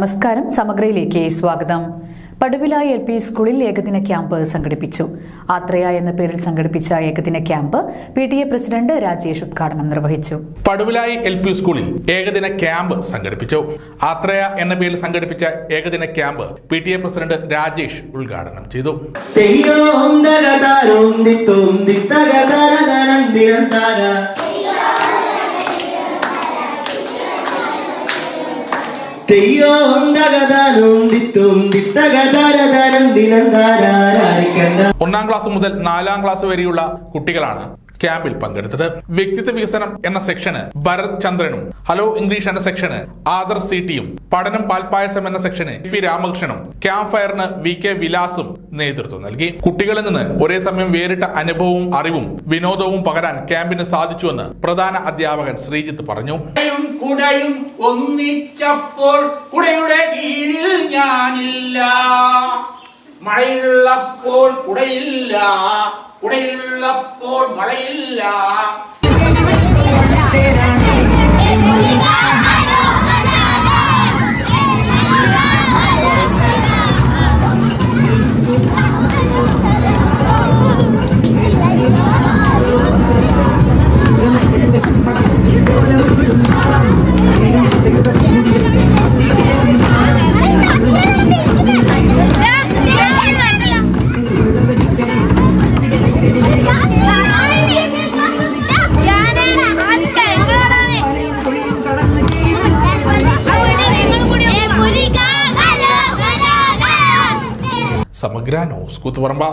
നമസ്കാരം. സമഗ്രയിലേക്ക് സ്വാഗതം. Paduvilayi L P സ്കൂളിൽ ഏകദിന ക്യാമ്പ് സംഘടിപ്പിച്ചു. ആത്രയ എന്ന പേരിൽ സംഘടിപ്പിച്ച ഏകദിന camp P T A president Rajesh ഉദ്ഘാടനം നിർവഹിച്ചു. പടുവിലായി എൽ പി സ്കൂളിൽ ഏകദിന ക്യാമ്പ് സംഘടിപ്പിച്ചു. ആത്രയ എന്ന പേരിൽ സംഘടിപ്പിച്ച ഏകദിന camp P T A president Rajesh ഉദ്ഘാടനം ചെയ്തു. ഒന്നാം ക്ലാസ് മുതൽ നാലാം ക്ലാസ് വരെയുള്ള കുട്ടികളാണ് ക്യാമ്പിൽ പങ്കെടുത്തത് വ്യക്തിത്വ വികസനം എന്ന സെക്ഷന് ഭരത് ചന്ദ്രനും ഹലോ ഇംഗ്ലീഷ് എന്ന സെക്ഷന് ആദർ സി ടിയും പഠനം പാൽപായസം എന്ന സെക്ഷന് പി രാമകൃഷ്ണനും ക്യാമ്പ് ഫയറിന് വി കെ വിലാസും നേതൃത്വം നൽകി. കുട്ടികളിൽ നിന്ന് ഒരേ സമയം വേറിട്ട അനുഭവവും അറിവും വിനോദവും പകരാൻ ക്യാമ്പിന് സാധിച്ചുവെന്ന് പ്രധാന അധ്യാപകൻ ശ്രീജിത്ത് പറഞ്ഞു. ഒന്നിച്ചപ്പോൾ കുടയുടെ കീഴിൽ ഞാനില്ല. മഴയുള്ളപ്പോൾ കുടയില്ല. കുടയുള്ളപ്പോൾ മഴയില്ല. സമഗ്ര ന്യൂസ് കൂത്തുപറമ്പ